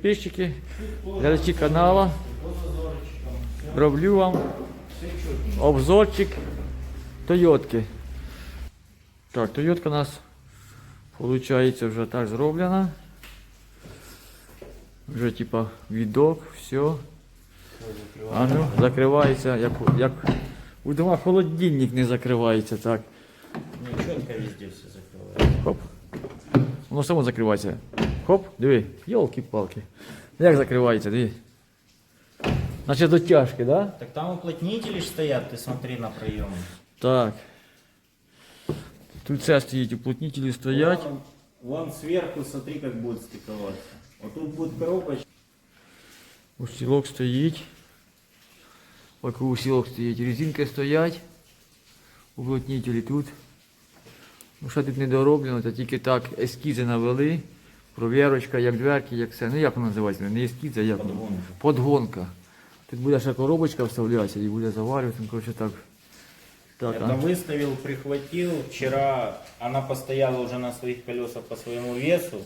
Підписчики, глядачі каналу. Роблю вам обзорчик Тойотки. Так, Тойотка у нас виходить вже так зроблена. Вже типа відок, все. А ну, закривається, як, як у дома холодильник не закривається так. Четко везде все закрывает. Хоп. Воно само закривається. Хоп, диви, йолки-палки. Як закривається, диви. Наче дотяжки, да? Так там уплотнители ж стоят, ты смотри на проемы. Так. Тут все стоїть, уплотнителі стоять. Вон, вон сверху, смотри, как будет стыковаться. Вот тут будет коробочка. Усілок стоїть. Вокруг усілок стоїть. Резинки стоять. Уплотнителі тут. Ну що тут не дороблено, це тільки так ескізи навели. Провірочка, як дверки, як все. Ну як воно називається? Не ескізи, а як? Подгонка. Подгонка. Тут буде ще коробочка вставлятися і буде заварюватися. Ну, коротше так. Так, Это а? выставил, прихватил. Вчера она постояла уже на своих колесах по своему весу.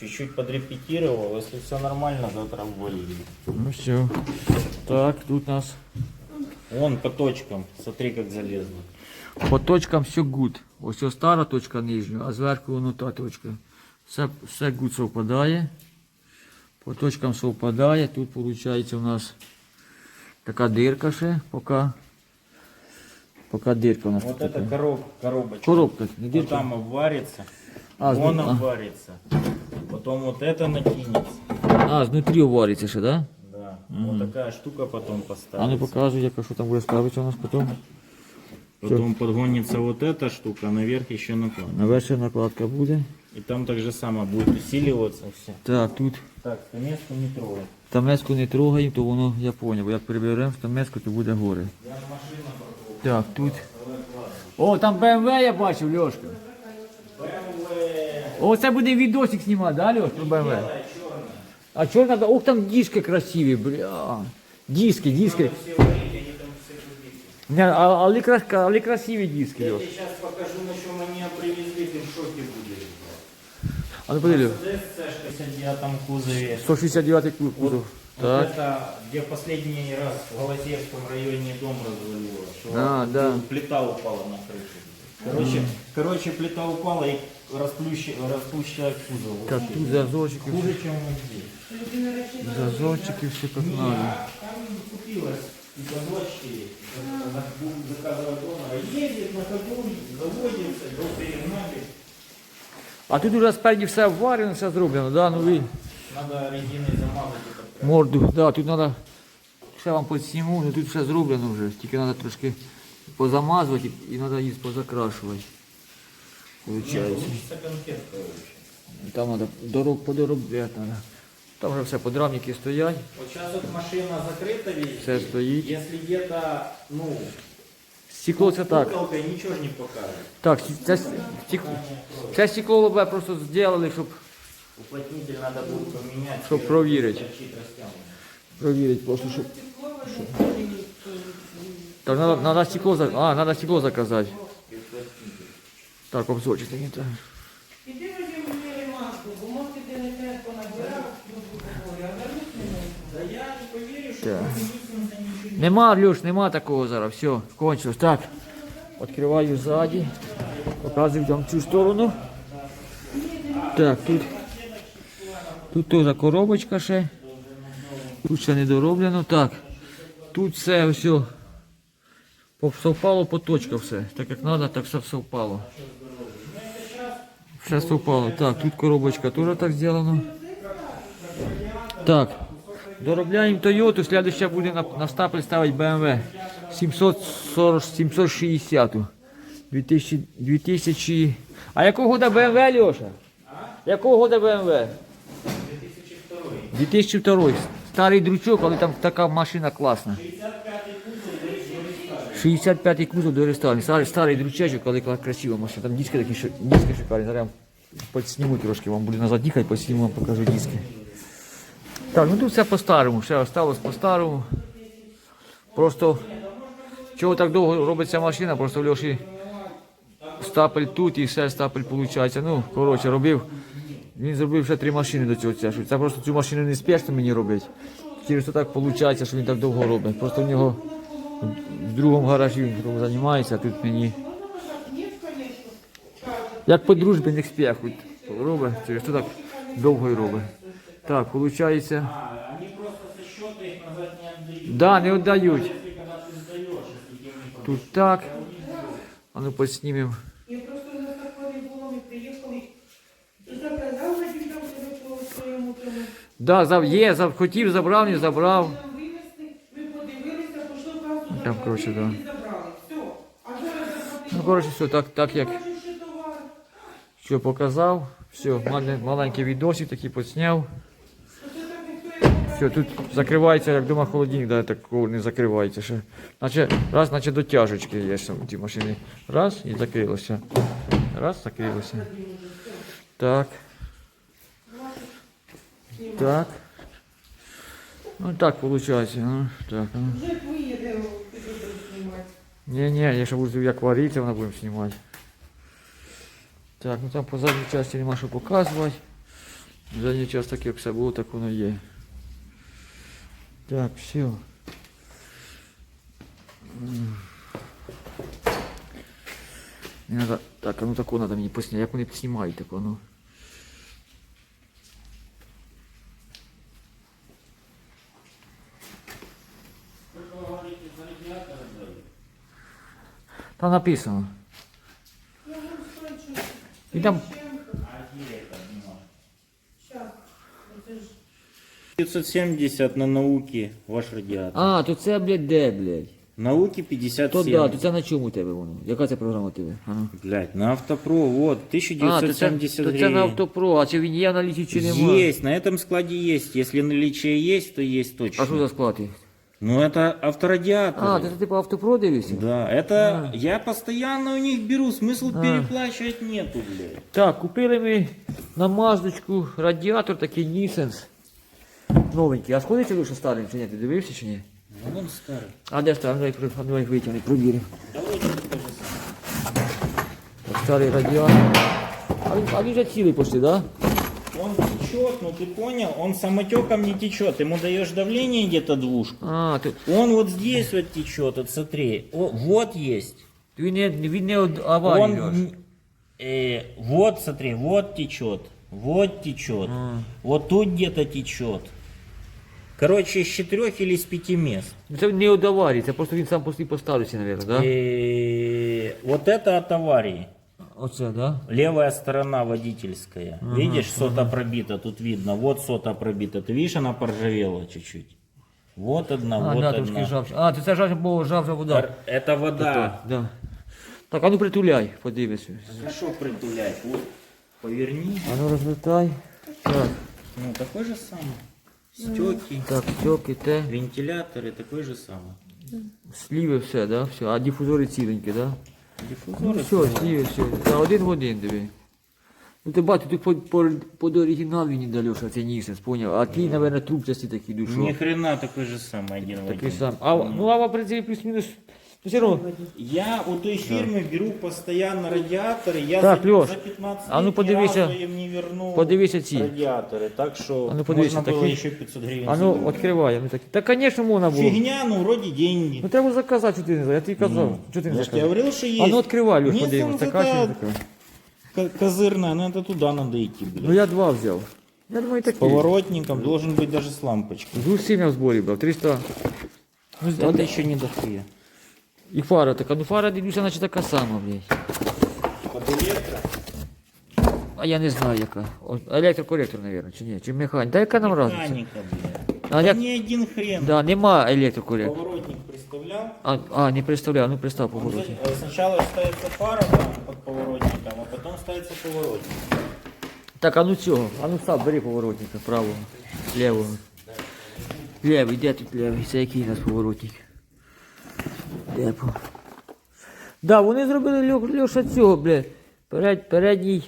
Чуть-чуть подрепетировал. Если все нормально, завтра ввалили. Ну все. Так, тут нас Вон по точкам. Смотри, как залезло. по точкам все гуд. Ось ось стара точка нижня, а зверху воно та точка. Все, все гуд совпадає. По точкам совпадає. Тут виходить у нас така дирка ще, поки. Поки дирка у нас Вот тут это така. короб, коробочка. Коробка, не Вот дирка. там обварится. А, Вон зну- а. обварится. Потом вот это накинется. А, знутрі вариться ще, так? Да? Да. Вот такая штука потом А ну поставится. показуй, яка що там буде ставитися у нас потім. Потом подгонится вот эта штука, а наверх еще наклад. Наверху накладка буде. И там так же само будет усиливаться все. Так, тут Так, место не трогай. Тамеску не трогаємо, то воно, я поняв, як переберемо тамеску, то буде горе. Так, тут. О, там БМВ я бачив, Льошка. О, це буде відосик знімати, да, Льош, про БМВ? А чорна, да- ох, там диски красиві, бля. Диски, диски. Не, а, але, крас- але красиві диски, Льош. сейчас покажу, на чем они привезли, ты в шоке будешь. А ну подивись, Мерседес в 69 кузове. 169 кузов. Вот Так. это, где в последний раз в Голосеевском районе дом развалило. что А, да. Плита упала на крышу. Короче, короче, плита упала и расплющ- распущая кузов. Вот Так, тут зазорчики, Хуже, чем вот здесь. зазорчики, все как надо. Там купилась и дочки, заказывать донора. Ездит на ходу, заводится, до перегнали. А тут уже спереді все вварено, все зроблено, да? ну ви Надо резиной замазать этот морду. Да, тут треба, ще вам підсніму, ну тут все зроблено вже, тільки треба трошки позамазувати і треба їх позакрашувати. Получається. Получится конфет, короче. Там треба дорог подоробляти треба. Там вже все, подрамники стоять, Вот сейчас вот машина закрыта весь. все стоїть. Если где-то, ну, Стекло це так. ничего ж не покажет. Так, це, стекло, це стекло лобе просто зробили, щоб Уплотнитель надо будет поменять. Чтоб и проверить. торчит растянутый. провірити просто, щоб... щоб- Так, треба, треба стекло, за- а, треба стекло заказати. Так, обзорчик такий, так. Іди мені ремаску, бо може ти не те понабирав, грубо говоря, а вернуть не можна. Да я не поверю, что Так. единственное ничего Нема, Люш, нема такого зараз. Все, кончилось. Так. Відкриваю ззаді. Показую вам цю сторону. Так, тут. Тут теж коробочка ще. Тут ще не дороблено. Так. Тут все все. Совпало по точках все. Так як треба, так все совпало. Все совпало. Так, тут коробочка теж так зроблено. Так. Доробляємо Toyota, следующая буде на, на стапель ставити BMW 740, 760. 2000, 2000... А якого года BMW, Леша? Якого года BMW? 2002. Старий дручок, але там така машина класна. 65-й кузов до ресторану. Старий, старий дручачок, але красива машина. Там диски такі, диски шикарні. Зараз я підсніму трошки, вам буду назад їхати, підсніму, вам покажу диски. Так, ну тут все по-старому, все осталось по-старому. Просто чого так довго робиться машина, просто в Льоші стапель тут і все стапель виходить. Ну, коротше, робив Він зробив ще три машини до цього. Це, це просто цю машину не спешно мені робить. Через то так виходить, що він так довго робить. Просто в нього в другому гаражі він займається, а тут мені. Як по дружбі не спіх робить, через то так довго і робить. Так, виходить. А, они просто со счета их назад не отдают. Да, не віддають. Если когда ты сдаешь, если тебе не Тут так. А ну поснімемо. Я просто на такої було, ми приїхали. Заказав водій там себе по своєму тому. Да, зав, є, зав, хотів, забрав, не забрав. Нам винесли, ми подивилися, пішло касу, Там, коротше, да. і забрали. Все. А зараз заплатили. Ну, коротше, все, так, так як Кажуть, що товар. що показав. Все, мале- маленький відосик такий посняв. Оце так ніхто і не Все, тут закривається, як дома холодильник, да, такого не закривається ще. Наче, раз, наче дотяжечки є в тій машині. Раз і закрилося. Раз, закрилося. Так. Так. Ну так виходить. Ну, так, ну. Вже виїде, знімати. Ні, ні, я ще буду як вариться, вона будемо знімати. Так, ну там по задній часті нема що показувати. Задній час так як все було, так воно є. Так, все. Не надо... Так, а ну тако надо мені посняти. Як вони знімають тако, ну. Там написано. І там 570 на науке ваш радиатор. А, то це, блядь, де, блядь? Науки То 57. да, то це на чому у тебе воно? Яка це програма у тебе? А, ну. Блять, на автопро, вот, а то, це, 1970 то це гривен. на автопро, а чи він є на літі, чи нема? Есть, на этом складе есть. Если наличие есть, то есть точно. А що за склад? їх? Ну это авторадиатор. А, ти типу автопро дивишся? Да, это я постоянно у них беру, смысл А. переплачивать нету, блядь. Так, купили ми на Маздочку радіатор такий Нісенс. Новенький. А сходиться лише старим чи ні? Ти дивився чи ні? Ну, он старый. А де старий? Давай, при- давай витягни, провіримо. Давайте покажи сам. Так, старий радіатор. А він, а він вже цілий почти, да? Он течет, ну ты понял, он самотеком не течет. Ему даешь давление где-то двушку. А, то, Он вот здесь вот течет, вот смотри. О, вот есть. він не, він не од- аварії. Он, аж. м, э, вот смотри, вот течет, вот течет, А. вот тут где-то течет. Короче, с четырех или с пяти мест. Ну, Це не від аварії, це просто він сам постій поставився, мабуть, да? Э, вот это от аварии. Оце, да? Левая сторона водительская. Видишь, сота пробита, тут видно. Вот сота пробита. Ты видишь, она поржавела чуть-чуть. Вот одна, А, вот да, одна. трошки жавче. А, то це жавче, бо жавча вода. Пор- Это вода. Так, да. Так, а ну притуляй, подивися. Хорошо притулять. Вот. Поверни. А ну розвертай. Так, Ну, такой же самый. Стеки, так, стьоки, те. вентиляторы, такой же самый. Сліви все, да? Все. А дифузори ціленькі, да? Ну Диффузоры. все, сліви, все. Та один в один диви. Ну ти бачиш, тут по, по, по оригінал він не дальоша, це Нісенс, поняв? А ті, мабуть, трубчасті такі Ни душо. хрена такой же самый, один в Такий один. сам. А, ну, а в принципі, плюс-мінус, ну все одно. Я у той фирмы беру постоянно радиаторы. Я Так, за, Лёш, за 15 а ну лет ни подивися- разу им не вернул подивися ці. радиаторы. Так что А ну подивися, можно было такі- еще 500 гривен. А ну, заработать. відкривай. Ну, так. Та, звісно, можна було. Фигня, ну вроде деньги. Ну треба заказати, що ти не знаєш. Я тобі казав. Що ти не Я же тебе заказав? говорил, что есть. А ну відкривай, Люш, Нет, подивимось. там Така чи не такая така? ко- козырная, но это туда надо идти, блядь. Ну я два взяв. Я думаю, такі. Поворотником должен быть даже с лампочкой. З усім я в зборі брав, 300. Ну, Это еще не дохуя. І фара така, ну фара дивлюся, наче така сама, блядь. Под электро? А я не знаю яка. О, Електрокоректор, мабуть, чи ні? Чи механік. Та яка нам разниця? Механика, блядь. А Да як... ни один хрен. Да, нема електрокоректора. Поворотник представлял? А, а, не представляю, ну представ поворотник. Э, Сначала ставится фара там под поворотником, а потом ставится поворотник. Так, а ну цього, а ну став, бери поворотника, правого, лівого. Левий, де тут левий? Це який у нас поворотник? Де по? Да, вони зробили Льо- Льоша цього, бля. Перед, передній.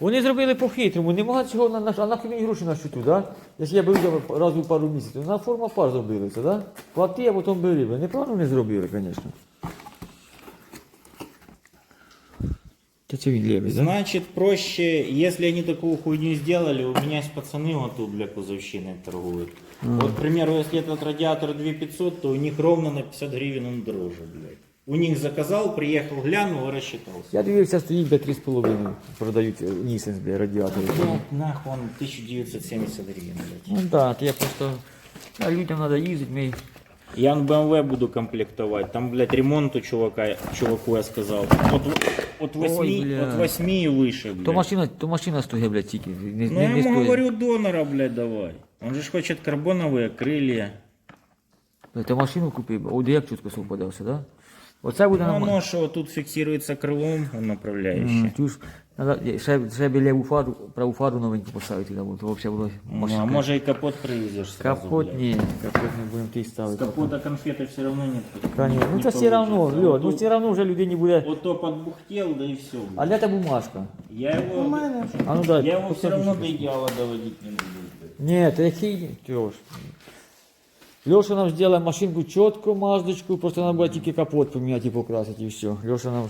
Вони зробили по-хитрому, нема цього на наш, а нахуй мені гроші на щиту, да? Якщо я би видав раз у пару місяців, на форма пар зробили це, да? Плати, а потім бери. бля. Неправильно не зробили, звісно. Ти Оце він лівий, да? Значит, проще, если они такую хуйню сделали, у меня есть пацаны вот тут для кузовщины торгуют. Вот, к примеру, если этот радиатор 2500, то у них ровно на 50 гривен он дороже, блядь. У них заказал, приехал, глянул и рассчитался. Я дивився, стоїть бля 3,5 продають е, Нісенс, бля, радіатори. Блядь, нахуй он 1970 гривен, блядь. Ну да, я просто. А людям треба їздити, ми. Я на BMW буду комплектовать. Там, блядь, ремонт у чувака, чуваку я сказал. От, от, 8, Ой, от 8 и выше, блядь. То машина, то машина стоїть, блядь, тільки. Не, Ну я не ему стоїть. говорю, донора, блядь, давай. Он же ж хочет карбоновые крылья. Бля, Та машину купив, о, як чутко совпадався, да? Оце буде Ну, нормально. оно что тут фиксируется крылом, он направляющий. М, Чуєш, надо, ще, ще б ліву фару, праву фару новеньку поставити, да, то взагалі було Ну, а машинка. может и капот привезешь сразу, Капот, блядь. ні, капот не будемо ти С ставити. капота конфеты все равно нет. Конечно. Ну не це все равно, получится. Льо, ну Вот все равно вже людині буде. Вот то подбухтел, да и все. А де та бумажка? Я его, А ну дай. я его все равно посмотри. до идеала доводить не буду. блядь. Ні, та який Льош. Льоша нам зробить машинку чітко, маздочку, просто треба буде тільки капот поміняти і покрасити і все. Льоша нам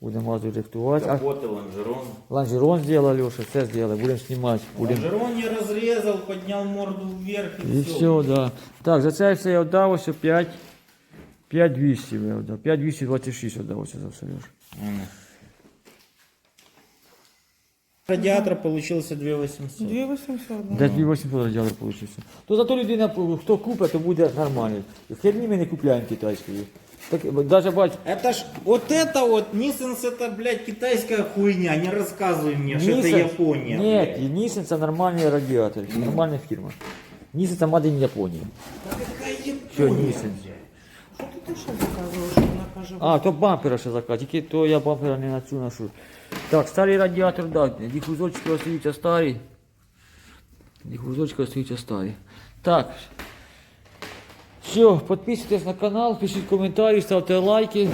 буде мазду рихтувати. А Капот и лонжерон. лонжерон зробив Льоша, все зробив, будемо знімати. Будемо. Лонжерон я разрезал, поднял морду вверх и, І все. все, да. Так, за це все я віддав ось 5, 5200 я віддав. 5226 віддав ось за все, Льоша. Радиатор получился 2800. 2800, да. Десь 2800 радіатор получився. То зато людина, хто купить, то буде нормально. Херні ми не купляємо китайської. Так, даже бач, Это ж, вот это вот, Нисенс это, блядь, китайская хуйня, не рассказывай мне, что это Nissan- Япония, Нет, блядь. Nissan це нормальний радіатор, нормальна фірма. Nissan це made in Японія. Що Nissan? Що ти тут ще заказував, Каже? А, то бампера ще заказ, тільки то я бампера не на цю ношу. Так, старий радіатор, да, дифузорчики остаються старі. Дифузорчики остаються старі. Так. Все, підписуйтесь на канал, пишіть коментарі, ставте лайки.